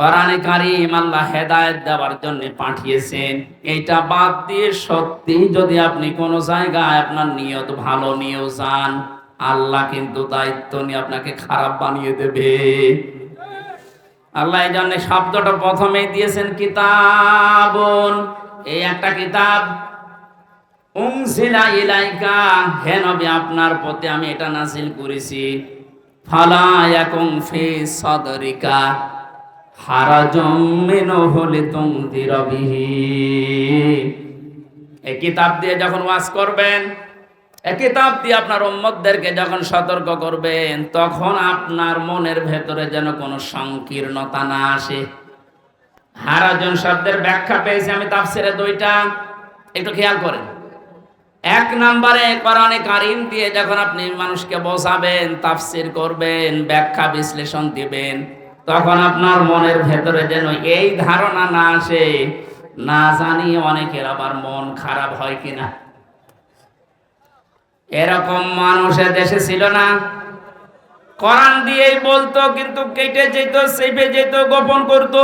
কোরআনে কারিম আল্লাহ হেদায়েত দেওয়ার জন্য পাঠিয়েছেন। এইটা বাদ দিয়ে সত্যি যদি আপনি কোনো জায়গায় আপনার নিয়ত ভালো নিয়েও যান, আল্লাহ কিন্তু দায়িত্ব নিয়ে আপনাকে খারাপ বানিয়ে দেবে। আল্লাহ এই জন্য শব্দটা প্রথমেই দিয়েছেন কিতাবন। এই একটা কিতাব উংসিলা ইলাইকা। হে নবী, আপনার প্রতি আমি এটা নাজিল করেছি। ফালা ইয়াকুম ফি সাদরিকা। হারাজুম মিনহু লিতুনদির বিহি এই কিতাব দিয়ে যখন ওয়াজ করবেন এই কিতাব দিয়ে আপনার উম্মতদেরকে যখন সতর্ক করবেন, তখন আপনার মনের ভেতরে যেন কোনো সংকীর্ণতা না আসে। হারাজন শব্দের ব্যাখ্যা পেয়েছি আমি তাফসিরে দুইটা। একটু খেয়াল করেন। এক নম্বরে কোরআনে কারিম দিয়ে যখন আপনি মানুষকে বোঝাবেন, তাফসির করবেন, ব্যাখ্যা বিশ্লেষণ দিবেন তখন আপনার মনের ভেতরে যেন এই ধারণা না আসে, না জানি অনেকের আবার মন খারাপ হয় কিনা। এরকম মানুষের দেশে ছিল না। কোরআন দিয়েই বলতো, কিন্তু কেটে যেত, সেপে যেত, গোপন করতো।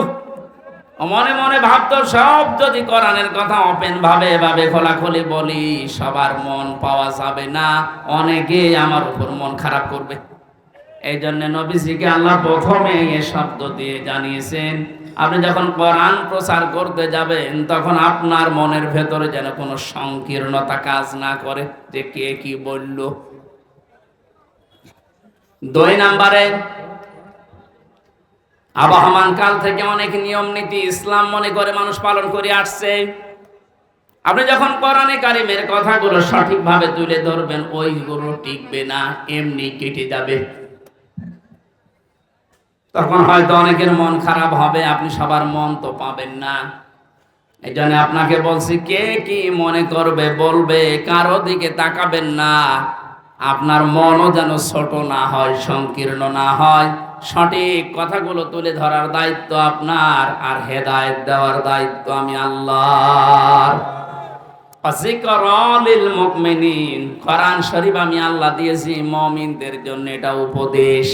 মনে মনে ভাবতো, সব যদি কোরআনের কথা ওপেন ভাবে ভাবে খোলাখুলি বলি, সবার মন পাওয়া যাবে না অনেকে আমার উপর মন খারাপ করবে। এই জন্য নবীজিকে আল্লাহ প্রথমে এ শব্দ দিয়ে জানিয়েছেন, আপনি যখন কোরআন প্রচার করতে যাবেন, তখন আপনার মনের ভেতরে যেন কোনো সংকীর্ণতা কাজ না করে যে কে কি বলল। দুই নাম্বারে, আবহমান কাল থেকে অনেক নিয়ম নীতি ইসলাম মনে করে মানুষ পালন করে আসছে। আপনি যখন কোরআনে কারিমের কথাগুলো সঠিকভাবে তুলে ধরবেন, ওইগুলো টিকবে না, এমনি কেটে যাবে। তখন হয়তো অনেকের মন খারাপ হবে, আপনি সবার মন তো পাবেন না। এই জন্য আপনাকে বলছি, কে কি মনে করবে, বলবে, কারও দিকে তাকাবেন না। আপনার মনও যেন ছোট না হয়, সংকীর্ণ না হয়। সঠিক কথাগুলো তুলে ধরার দায়িত্ব আপনার, আর হেদায়েত দেওয়ার দায়িত্ব আমি আল্লাহর। কোরআন শরীফ আমি আল্লাহ দিয়েছি, মমিনদের জন্য এটা উপদেশ।